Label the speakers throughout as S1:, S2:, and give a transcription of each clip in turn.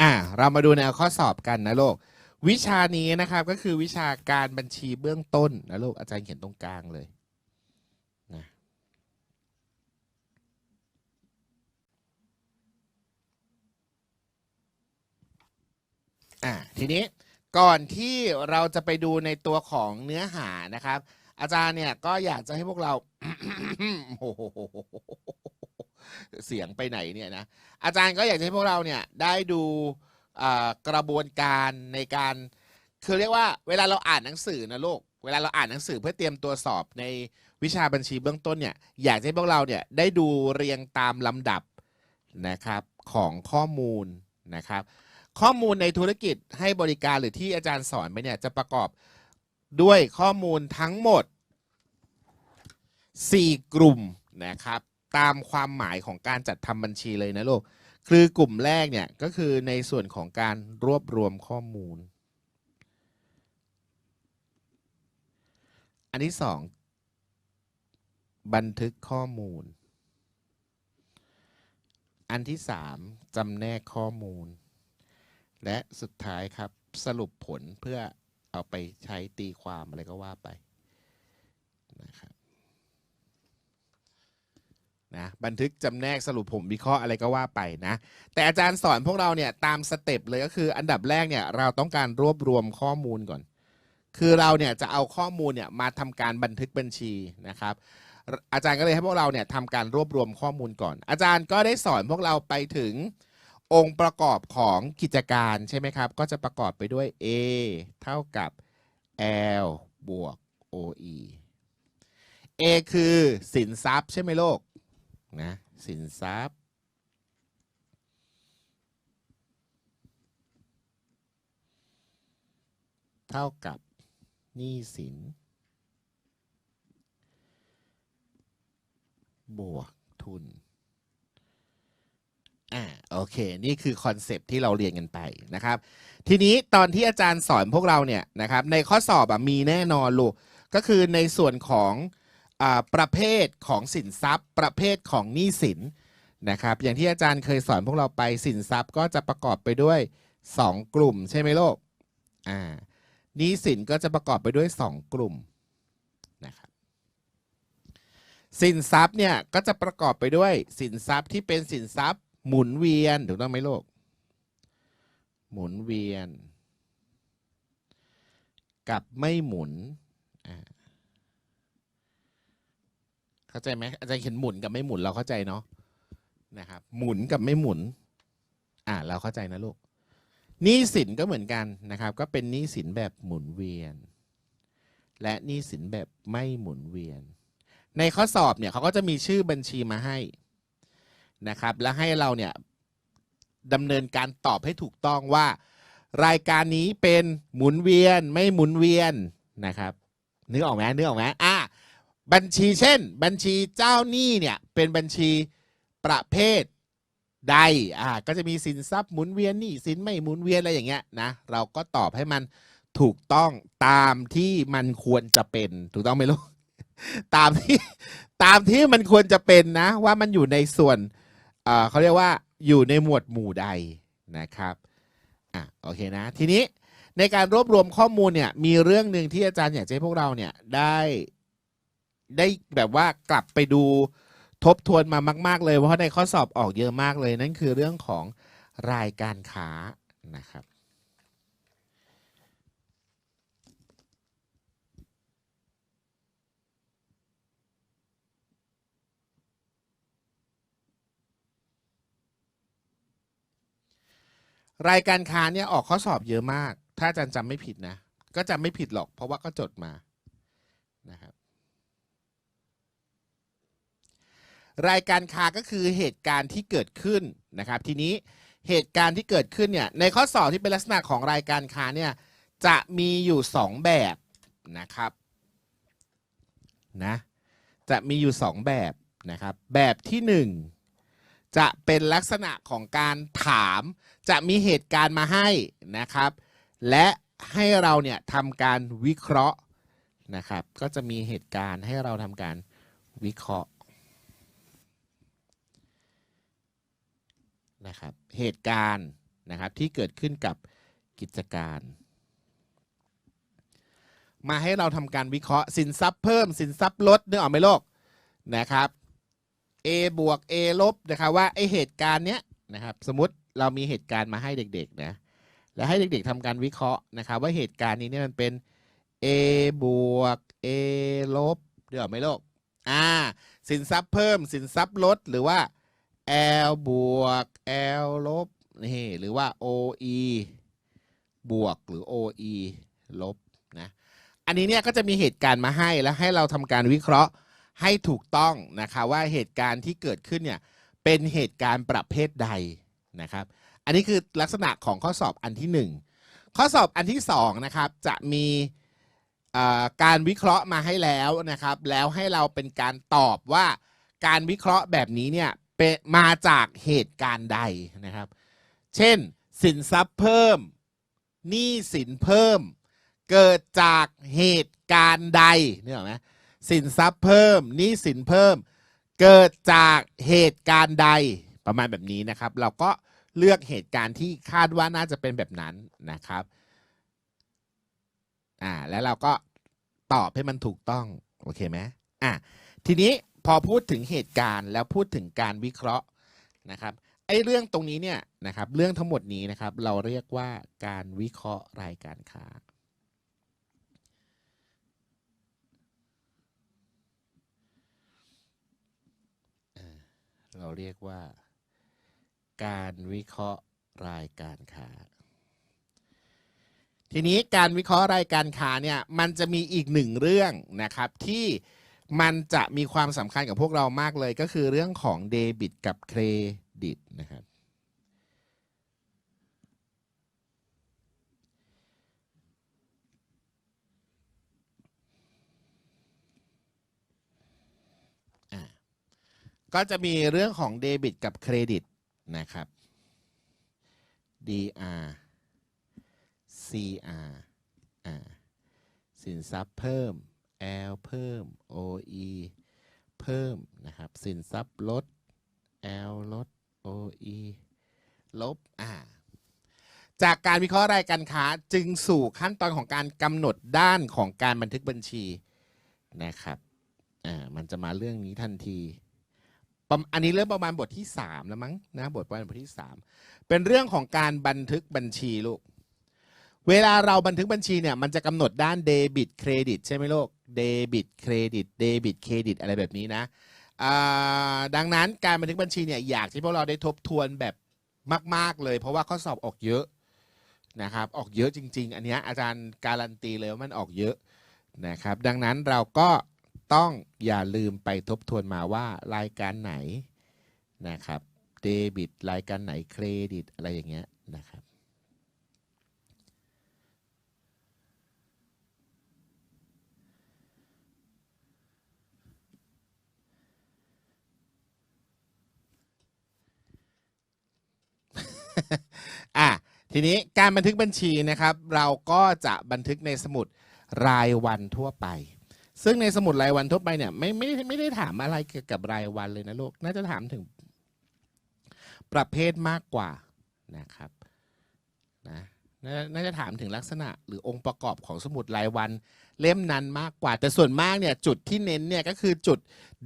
S1: อ่าเรามาดูแนวข้อสอบกันนะลูกวิชานี้นะครับก็คือวิชาการบัญชีเบื้องต้นนะลูกอาจารย์เขียนตรงกลางเลยนะอ่าทีนี้ก่อนที่เราจะไปดูในตัวของเนื้อหานะครับ อาจารย์เนี่ยก็อยากจะให้พวกเราโอ้โหเสียงไปไหนเนี่ยนะอาจารย์ก็อยากจะให้พวกเราเนี่ยได้ดูกระบวนการในการ คือเรียกว่าเวลาเราอ่านหนังสือนะลูกเวลาเราอ่านหนังสือเพื่อเตรียมตัวสอบในวิชาบัญชีเบื้องต้นเนี่ยอยากให้พวกเราเนี่ยได้ดูเรียงตามลำดับนะครับของข้อมูลนะครับ ข้อมูลในธุรกิจให้บริการหรือที่อาจารย์สอนไปเนี่ยจะประกอบ ด้วยข้อมูลทั้งหมด 4 กลุ่มนะครับ ตามความหมายของการจัดทำบัญชีเลยนะลูก คือกลุ่มแรกเนี่ยก็คือในส่วนของการรวบรวมข้อมูล อันที่สองบันทึกข้อมูล อันที่สามจำแนกข้อมูล และสุดท้ายครับสรุปผลเพื่อ เอาไปใช้ตีความอะไรก็ว่าไปนะครับนะบันทึกจำแนกสรุปผมวิเคราะห์อะไรก็ว่าไปนะ แต่อาจารย์สอนพวกเราเนี่ยตามสเต็ปเลยก็คืออันดับแรกเนี่ยเราต้องการรวบรวมข้อมูลก่อน คือเราเนี่ยจะเอาข้อมูลเนี่ยมาทำการบันทึกบัญชีนะครับ อาจารย์ก็เลยให้พวกเราเนี่ยทำการรวบรวมข้อมูลก่อน อาจารย์ก็ได้สอนพวกเราไปถึง องค์ประกอบของกิจการใช่ไหมครับ ก็จะประกอบไปด้วย A เท่ากับ L บวก OE A คือสินทรัพย์ใช่ไหมโลกนะสินทรัพย์ เท่ากับหนี้สิน บวกทุน อ่าโอเค นี่คือคอนเซปต์ที่เราเรียนกันไปนะครับ ทีนี้ตอนที่อาจารย์สอนพวกเราเนี่ยนะครับ ในข้อสอบอมีแน่นอนลูกก็คือในส่วนของอประเภทของสินทรัพย์ ประเภทของหนี้สินนะครับ อย่างที่อาจารย์เคยสอนพวกเราไปสินทรัพย์ก็จะประกอบไปด้วย 2 กลุ่มใช่ไหมโลกอ่าหนี้สินก็จะประกอบไปด้วย 2 กลุ่มนะครับสินทรัพย์เนี่ยก็จะประกอบไปด้วยสินทรัพย์ที่เป็นสินทรัพย์ หมุนเวียนถูกต้องไหมโลก หมุนเวียน กับไม่หมุนอ่าเข้าใจไหมอาจารย์เขียนหมุนกับไม่หมุนเราเข้าใจเนาะนะครับ หมุนกับไม่หมุน อ่าเราเข้าใจนะลูกหนี้สินก็เหมือนกันนะครับ ก็เป็นหนี้สินแบบหมุนเวียน และหนี้สินแบบไม่หมุนเวียน ในข้อสอบเนี่ยเขาก็จะมีชื่อบัญชีมาให้ นะครับ และให้เราเนี่ยดำเนินการตอบให้ถูกต้องว่า รายการนี้เป็นหมุนเวียนไม่หมุนเวียนนะครับนึกออกไหมนึกออกไหมอะบัญชีเช่น บัญชีเจ้าหนี้เนี่ยเป็นบัญชีประเภทใดอ่าก็จะมีสินทรัพย์หมุนเวียนหนี่สินไม่หมุนเวียนอะไรอย่างเงี้ยนะเราก็ตอบให้มันถูกต้องตามที่มันควรจะเป็น ถูกต้องไหมลูกตามที่ตามที่มันควรจะเป็นนะ ว่ามันอยู่ในส่วน เขาเรียกว่าอยู่ในหมวดหมู่ใดนะครับอะโอเคนะ ทีนี้ในการรวบรวมข้อมูลเนี่ยมีเรื่องหนึ่งที่อาจารย์อยากจะให้พวกเราเนี่ยได้ได้แบบว่ากลับไปดูทบทวนมามาก ๆ เลยเพราะในข้อสอบออกเยอะมากเลย นั่นคือเรื่องของรายการค้านะครับ รายการค้าเนี่ยออกข้อสอบเยอะมาก ถ้าอาจารย์จำไม่ผิดนะ ก็จำไม่ผิดหรอก เพราะว่าก็จดมานะครับ รายการค้าก็คือเหตุการณ์ที่เกิดขึ้นนะครับ ทีนี้เหตุการณ์ที่เกิดขึ้นเนี่ยในข้อสอบที่เป็นลักษณะของรายการค้าเนี่ยจะมีอยู่ 2 แบบนะครับนะจะมีอยู่ 2 แบบนะครับ แบบที่ 1 จะเป็นลักษณะของการถาม จะมีเหตุการณ์มาให้นะครับ และให้เราเนี่ยทำการวิเคราะห์นะครับ ก็จะมีเหตุการณ์ให้เราทำการวิเคราะห์นะครับ เหตุการณ์นะครับที่เกิดขึ้นกับกิจการ มาให้เราทำการวิเคราะห์สินทรัพย์เพิ่มสินทรัพย์ลดเนื้อออกไหมโลกนะครับ A บวก A ลบนะครับว่าไอเหตุการณ์เนี้ยนะครับสมมติเรามีเหตุการณ์มาให้เด็กๆนะแล้วให้เด็กๆทำการวิเคราะห์นะครับว่าเหตุการณ์นี้เนี่ยมันเป็น A บวก A ลบเดี๋ยวไหมโลกอ่าสินทรัพย์เพิ่มสินทรัพย์ลดหรือว่า L บวก L ลบนี่หรือว่า OE บวกหรือ OE ลบนะอันนี้เนี่ยก็จะมีเหตุการณ์มาให้แล้วให้เราทำการวิเคราะห์ ให้ถูกต้องนะคะว่าเหตุการณ์ที่เกิดขึ้นเนี่ยเป็นเหตุการณ์ประเภทใดนะครับ อันนี้คือลักษณะของข้อสอบอันที่หนึ่งข้อสอบอันที่สองนะครับจะมีการวิเคราะห์มาให้แล้วนะครับ แล้วให้เราเป็นการตอบว่าการวิเคราะห์แบบนี้เนี่ยเปมาจากเหตุการณ์ใดนะครับ เช่น สินทรัพย์เพิ่มหนี้สินเพิ่ม เกิดจากเหตุการณ์ใดเนี่ยหรอไหม สินทรัพย์เพิ่มหนี้สินเพิ่ม เกิดจากเหตุการณ์ใดประมาณแบบนี้นะครับ เราก็เลือกเหตุการณ์ที่คาดว่าน่าจะเป็นแบบนั้นนะครับอ่าแล้วเราก็ตอบให้มันถูกต้องโอเคไหมอะทีนี้พอพูดถึงเหตุการณ์แล้วพูดถึงการวิเคราะห์นะครับไอ้เรื่องตรงนี้เนี่ยนะครับเรื่องทั้งหมดนี้นะครับ เราเรียกว่าการวิเคราะห์รายการค้า เราเรียกว่า การวิเคราะห์รายการค้า ทีนี้การวิเคราะห์รายการค้าเนี่ยมันจะมีอีกหนึ่งเรื่องนะครับที่มันจะมีความสำคัญกับพวกเรามากเลยก็คือเรื่องของเดบิตกับเครดิตนะครับ ก็จะมีเรื่องของเดบิตกับเครดิตนะครับ DR CR อ่าสินทรัพย์เพิ่ม L เพิ่ม OE เพิ่มนะครับ สินทรัพย์ลด L ลด OE ลบอ่าจากการวิเคราะห์รายการค้าจึงสู่ขั้นตอนของการกำหนดด้านของการบันทึกบัญชีนะครับ อ่า มันจะมาเรื่องนี้ทันที ประอันนี้เริ่มประมาณบทที่3แล้วมั้งนะบทประมาณบทที่3เป็นเรื่องของการบันทึกบัญชีลูก เวลาเราบันทึกบัญชีเนี่ยมันจะกำหนดด้านเดบิตเครดิตใช่ไหมลูกเดบิตเครดิตเดบิตเครดิตอะไรแบบนี้นะดังนั้นการบันทึกบัญชีเนี่ยอยากที่พวกเราได้ทบทวนแบบมาก ๆเลย เพราะว่าข้อสอบออกเยอะนะครับออกเยอะจริง ๆ อันนี้อาจารย์การันตีเลยว่ามันออกเยอะนะครับ ดังนั้นเราก็ ต้องอย่าลืมไปทบทวนมาว่ารายการไหนนะครับเดบิตรายการไหนเครดิตอะไรอย่างเงี้ยนะครับอะทีนี้การบันทึกบัญชีนะครับ เราก็จะบันทึกในสมุดรายวันทั่วไป ซึ่งในสมุดรายวันทั่วไปเนี่ยไม่ไม่ได้ไม่ได้ถามอะไรเกี่ยวกับรายวันเลยนะลูก น่าจะถามถึงประเภทมากกว่านะครับนะน,น่าจะถามถึงลักษณะหรือองค์ประกอบของสมุดรายวันเล่มนั้นมากกว่า แต่ส่วนมากเนี่ยจุดที่เน้นเนี่ยก็คือจุด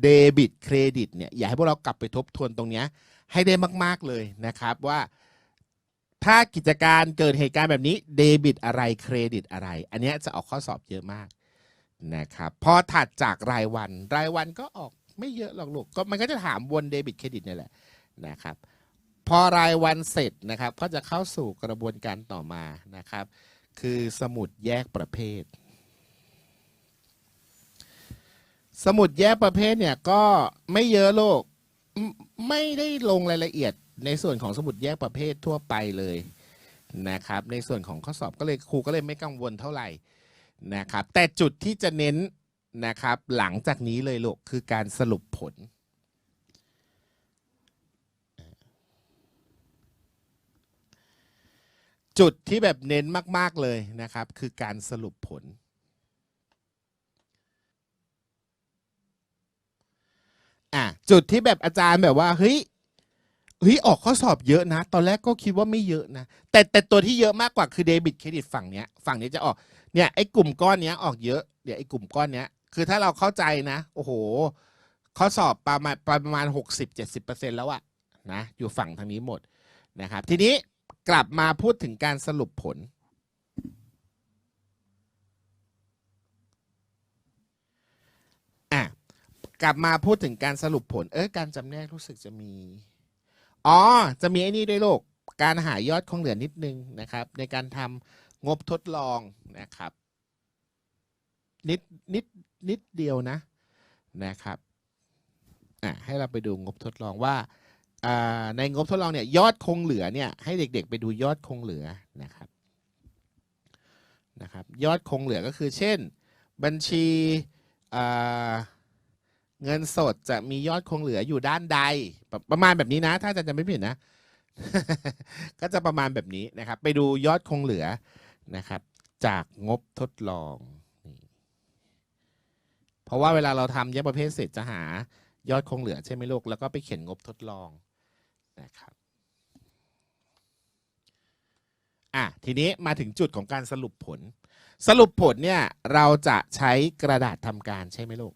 S1: เดบิตเครดิตเนี่ยอยากให้พวกเรากลับไปทบทวนตรงเนี้ยให้ได้มาก ๆเลยนะครับว่าถ้ากิจการเกิดเหตุการณ์แบบนี้เดบิตอะไรเครดิตอะไร อันนี้จะออกข้อสอบเยอะมาก นะครับพอถัดจากรายวัน รายวันก็ออกไม่เยอะหรอกลูกก็มันก็จะถามวนเดบิตเครดิตนี่แหละนะครับ พอรายวันเสร็จนะครับ ก็จะเข้าสู่กระบวนการต่อมานะครับ คือสมุดแยกประเภท สมุดแยกประเภทเนี่ยก็ไม่เยอะโลกไม่ไม่ได้ลงรายละเอียดในส่วนของสมุดแยกประเภททั่วไปเลยนะครับ ในส่วนของข้อสอบก็เลยครูก็เลยไม่กังวลเท่าไหร่ นะครับ แต่จุดที่จะเน้นนะครับ หลังจากนี้เลยลูกคือการสรุปผล จุดที่แบบเน้นมาก ๆ เลยนะครับ คือการสรุปผล อะ จุดที่แบบอาจารย์แบบว่าเฮ้ยเฮ้ยออกข้อสอบเยอะนะ ตอนแรกก็คิดว่าไม่เยอะนะ แต่แต่ตัวที่เยอะมากกว่าคือเดบิตเครดิตฝั่งเนี้ย ฝั่งนี้จะออก เนี่ยไอ้กลุ่มก้อนเนี้ยออกเยอะเดี๋ยวไอ้กลุ่มก้อนเนี้ยคือถ้าเราเข้าใจนะ โอ้โหข้อสอบประมาณประมาณหกสิบเจ็ดสิบเปอร์เซ็นแล้วอะนะอยู่ฝั่งทางนี้หมดนะครับ ทีนี้กลับมาพูดถึงการสรุปผล อะ กลับมาพูดถึงการสรุปผล เออการจำแนกรู้สึกจะมี อ๋อ จะมีไอ้นี่ด้วยลูกการหายอดคงเหลือนิดนึงนะครับ ในการทำ งบทดลองนะครับ นิดนิดนิดเดียวนะนะครับอะให้เราไปดูงบทดลองว่าอ่าในงบทดลองเนี่ยยอดคงเหลือเนี่ยให้เด็กๆ ไปดูยอดคงเหลือนะครับนะครับ ยอดคงเหลือก็คือ เช่น บัญชีอ่าเงินสดจะมียอดคงเหลืออยู่ด้านใด ประประมาณแบบนี้นะ ถ้าอาจารย์จะไม่ผิดนะ ก็จะประมาณแบบนี้นะครับ ไปดูยอดคงเหลือ นะครับ จากงบทดลองเพราะว่าเวลาเราทำแยกประเภทเสร็จจะหายอดคงเหลือใช่ไหมลูกแล้วก็ไปเขียนงบทดลองนะครับอะทีนี้มาถึงจุดของการสรุปผล สรุปผลเนี่ยเราจะใช้กระดาษทำการใช่ไหมลูก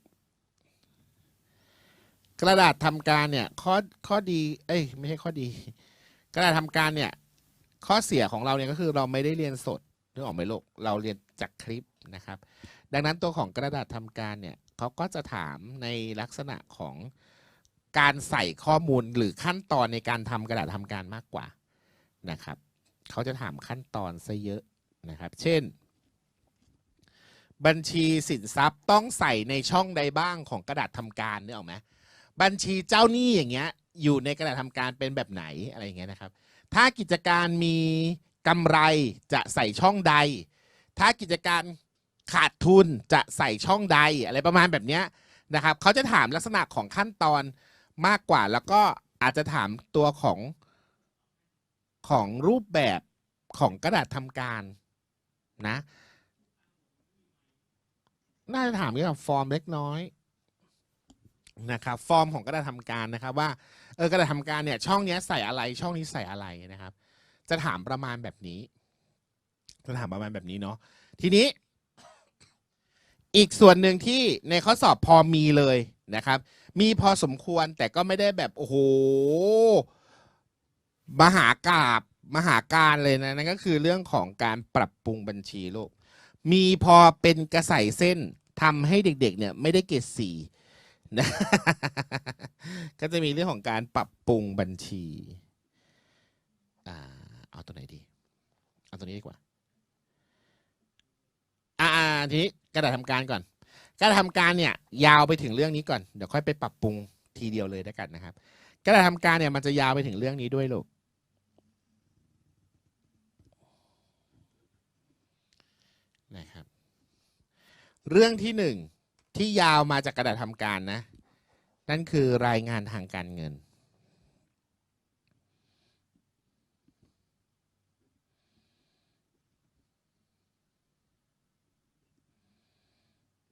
S1: กระดาษทำการเนี่ยข้อข้อดีเอ้ยไม่ใช่ข้อดี กระดาษทำการเนี่ยข้อเสียของเราเนี่ยก็คือเราไม่ได้เรียนสด นึกออกไหมลูกเราเรียนจากคลิปนะครับ ดังนั้นตัวของกระดาษทำการเนี่ยเขาก็จะถามในลักษณะของการใส่ข้อมูลหรือขั้นตอนในการทำกระดาษทำการมากกว่านะครับเขาจะถามขั้นตอนซะเยอะนะครับ เช่น บัญชีสินทรัพย์ต้องใส่ในช่องใดบ้างของกระดาษทำการเนี่ยหรอกไหมบัญชีเจ้าหนี้อย่างเงี้ยอยู่ในกระดาษทำการเป็นแบบไหนอะไรเงี้ยนะครับ ถ้ากิจการมี กำไรจะใส่ช่องใด ถ้ากิจการขาดทุนจะใส่ช่องใดอะไรประมาณแบบนี้นะครับเขาจะถามลักษณะของขั้นตอนมากกว่า แล้วก็อาจจะถามตัวของของรูปแบบของกระดาษทำการนะน่าจะถามเกี่ยวกับฟอร์มเล็กน้อยนะครับฟอร์มของกระดาษทำการนะครับว่าเออกระดาษทำการเนี่ยช่องนี้ใส่อะไรช่องนี้ใส่อะไรนะครับ จะถามประมาณแบบนี้ จะถามประมาณแบบนี้เนาะทีนี้ อีกส่วนหนึ่งที่ในข้อสอบพอมีเลยนะครับ มีพอสมควรแต่ก็ไม่ได้แบบโอ้โหมหากราบมหาการเลยนะนั่นก็คือเรื่องของการปรับปรุงบัญชีโลก มีพอเป็นกระใสเส้นทำให้เด็กๆเนี่ยไม่ได้เกรดสี่นะก็จะมีเรื่องของการปรับปรุงบัญชีอ่า เอาตัวไหนดี เอาตัวนี้ดีกว่า อ่าทีนี้กระดาษทำการก่อน กระดาษทำการเนี่ย ยาวไปถึงเรื่องนี้ก่อน เดี๋ยวค่อยไปปรับปรุงทีเดียวเลยแล้วกันนะครับ กระดาษทำการเนี่ยมันจะยาวไปถึงเรื่องนี้ด้วยลูกนะครับ เรื่องที่หนึ่งที่ยาวมาจากกระดาษทำการนะ นั่นคือรายงานทางการเงิน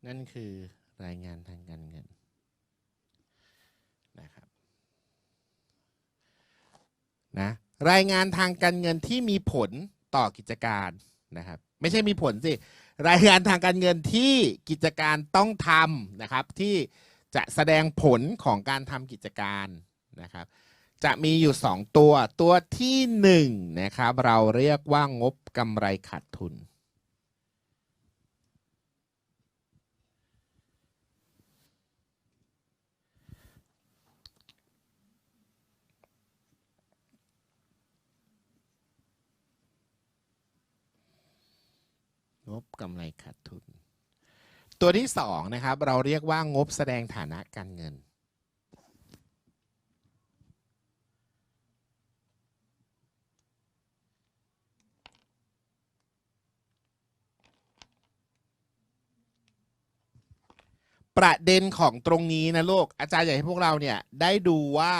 S1: นั่นคือรายงานทางการเงินนะครับนะรายงานทางการเงินที่มีผลต่อกิจการนะครับ ไม่ใช่มีผลสิ รายงานทางการเงินที่กิจการต้องทำนะครับ ที่จะแสดงผลของการทำกิจการนะครับ จะมีอยู่ 2 ตัวตัวที่1นะครับเราเรียกว่างบกำไรขาดทุน งบกำไรขาดทุน ตัวที่สองนะครับ เราเรียกว่างบแสดงฐานะการเงิน ประเด็นของตรงนี้นะลูกอาจารย์อยากให้พวกเราเนี่ยได้ดูว่า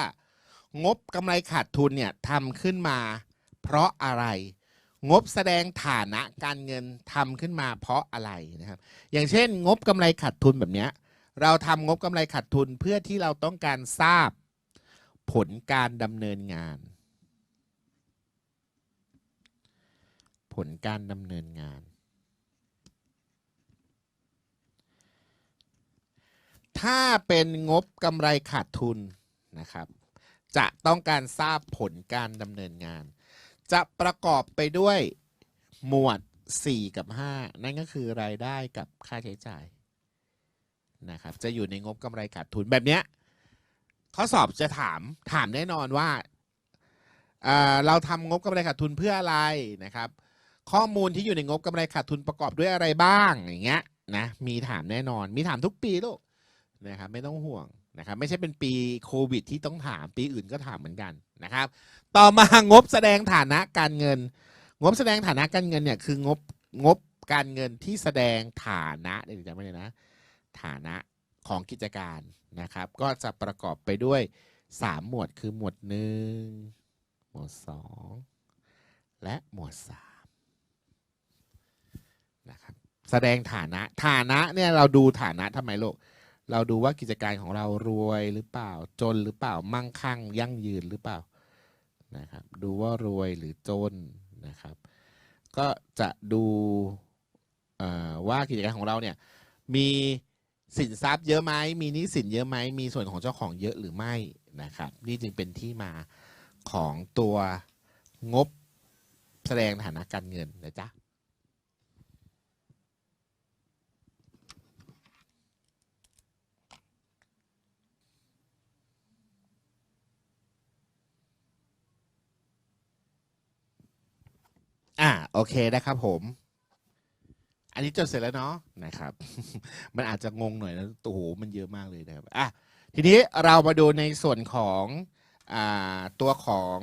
S1: งบกำไรขาดทุนเนี่ยทำขึ้นมา เพราะอะไร งบแสดงฐานะการเงินทำขึ้นมาเพราะอะไรนะครับ อย่างเช่น งบกำไรขาดทุนแบบนี้เราทำงบกำไรขาดทุนเพื่อที่เราต้องการทราบผลการดำเนินงาน ผลการดำเนินงาน ถ้าเป็นงบกำไรขาดทุนนะครับ จะต้องการทราบผลการดำเนินงาน จะประกอบไปด้วยหมวด 4 กับ 5 นั่นก็คือรายได้กับค่าใช้จ่ายนะครับ จะอยู่ในงบกำไรขาดทุนแบบเนี้ยข้อสอบจะถามถามแน่นอนว่าเอ่อเราทำงบกำไรขาดทุนเพื่ออะไรนะครับ ข้อมูลที่อยู่ในงบกำไรขาดทุนประกอบด้วยอะไรบ้างอย่างเงี้ยนะมีถามแน่นอนมีถามทุกปีลูกนะครับไม่ต้องห่วง นะครับไม่ใช่เป็นปีโควิดที่ต้องถามปีอื่นก็ถามเหมือนกันนะครับ ต่อมางบแสดงฐานะการเงิน งบแสดงฐานะการเงินเนี่ยคืองบงบการเงินที่แสดงฐานะเดี๋ยวจำไม่เลยนะฐานะของกิจการนะครับ ก็จะประกอบไปด้วย 3 หมวดคือหมวด 1 หมวด 2 และหมวด3นะครับแสดงฐานะฐานะเนี่ยเราดูฐานะทำไมลูก เราดูว่ากิจการของเรารวยหรือเปล่า จนหรือเปล่ามั่งคั่ง ยั่งยืนหรือเปล่านะครับดูว่ารวยหรือจนนะครับ ก็จะดูว่ากิจการของเราเนี่ยมีสินทรัพย์เยอะไหมมีหนี้สินเยอะไหมมีส่วนของเจ้าของเยอะหรือไม่นะครับ นี่จึงเป็นที่มาของตัวงบแสดงฐานะการเงินนะจ๊ะ อ่าโอเคนะครับผม อันนี้จดเสร็จแล้วเนาะนะครับ มันอาจจะงงหน่อยนะโอ้โหมันเยอะมากเลยนะครับอะทีนี้เรามาดูในส่วนของอ่าตัวของ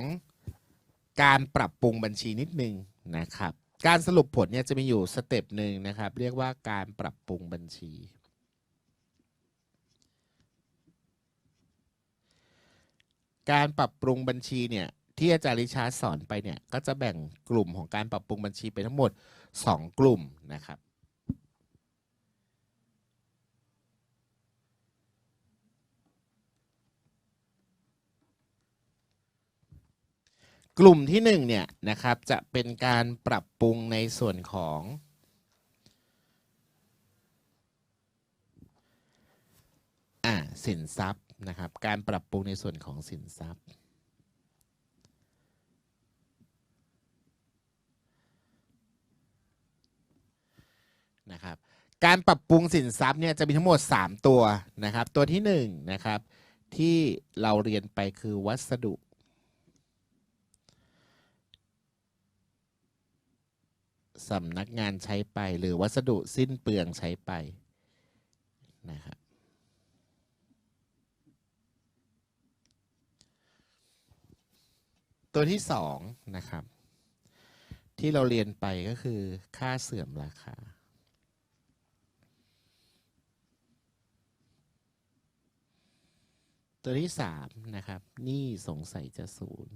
S1: การปรับปรุงบัญชีนิดนึงนะครับ การสรุปผลเนี่ยจะมีอยู่สเต็ปหนึ่งนะครับ เรียกว่าการปรับปรุงบัญชี การปรับปรุงบัญชีเนี่ย ที่อาจารย์ริชาสอนไปเนี่ยก็จะแบ่งกลุ่มของการปรับปรุงบัญชีไปทั้งหมด 2 กลุ่มนะครับกลุ่มที่1เนี่ยนะครับจะเป็นการปรับปรุงในส่วนของอ่าสินทรัพย์นะครับ การปรับปรุงในส่วนของสินทรัพย์ นะครับการปรับปรุงสินทรัพย์เนี่ยจะมีทั้งหมด 3 ตัวนะครับ ตัวที่1นะครับที่เราเรียนไปคือวัสดุ สำนักงานใช้ไปหรือวัสดุสิ้นเปลืองใช้ไปนะครับตัวที่สองนะครับที่เราเรียนไปก็คือค่าเสื่อมราคา ตัวที่สามนะครับหนี่สงสัยจะศูนย์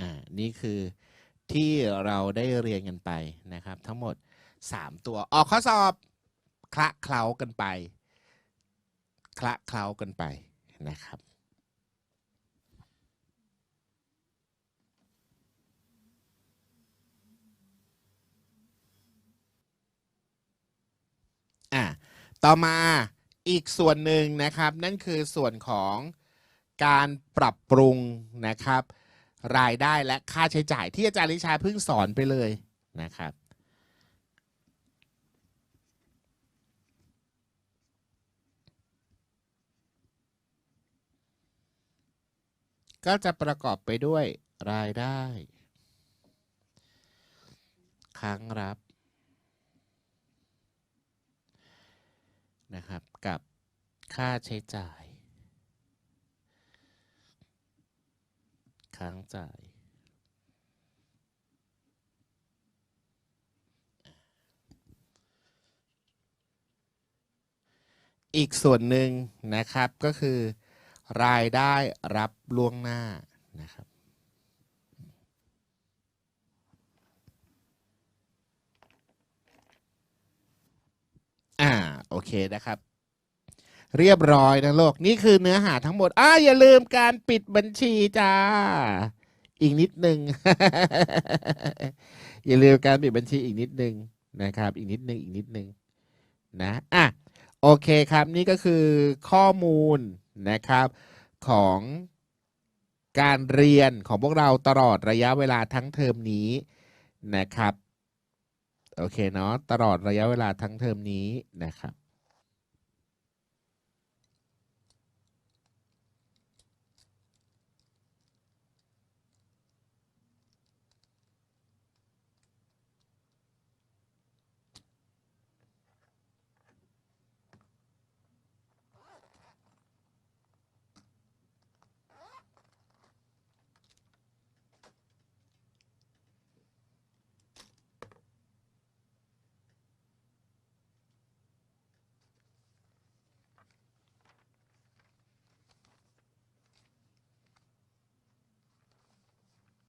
S1: อ่านี่คือที่เราได้เรียนกันไปนะครับ ทั้งหมด 3 ตัวออกข้อสอบคละเคล้ากันไป คละเคล้ากันไปนะครับ อะต่อมาอีกส่วนหนึ่งนะครับ นั่นคือส่วนของการปรับปรุงนะครับ รายได้และค่าใช้จ่ายที่อาจารย์ลิชาเพิ่งสอนไปเลยนะครับก็จะประกอบไปด้วยรายได้ ค้างรับ นะครับกับค่าใช้จ่าย ค้างจ่ายอีกส่วนหนึ่งนะครับก็คือ รายได้รับล่วงหน้านะครับ โอเคนะครับ เรียบร้อยนะโลก นี่คือเนื้อหาทั้งหมดอ่าอย่าลืมการปิดบัญชีจ้า อีกนิดนึง อย่าลืมการปิดบัญชีอีกนิดนึงนะครับ อีกนิดนึงอีกนิดนึงนะอะโอเคครับนี่ก็คือข้อมูลนะครับของการเรียนของพวกเราตลอดระยะเวลาทั้งเทอมนี้นะครับ โอเคเนาะตลอดระยะเวลาทั้งเทอมนี้นะครับ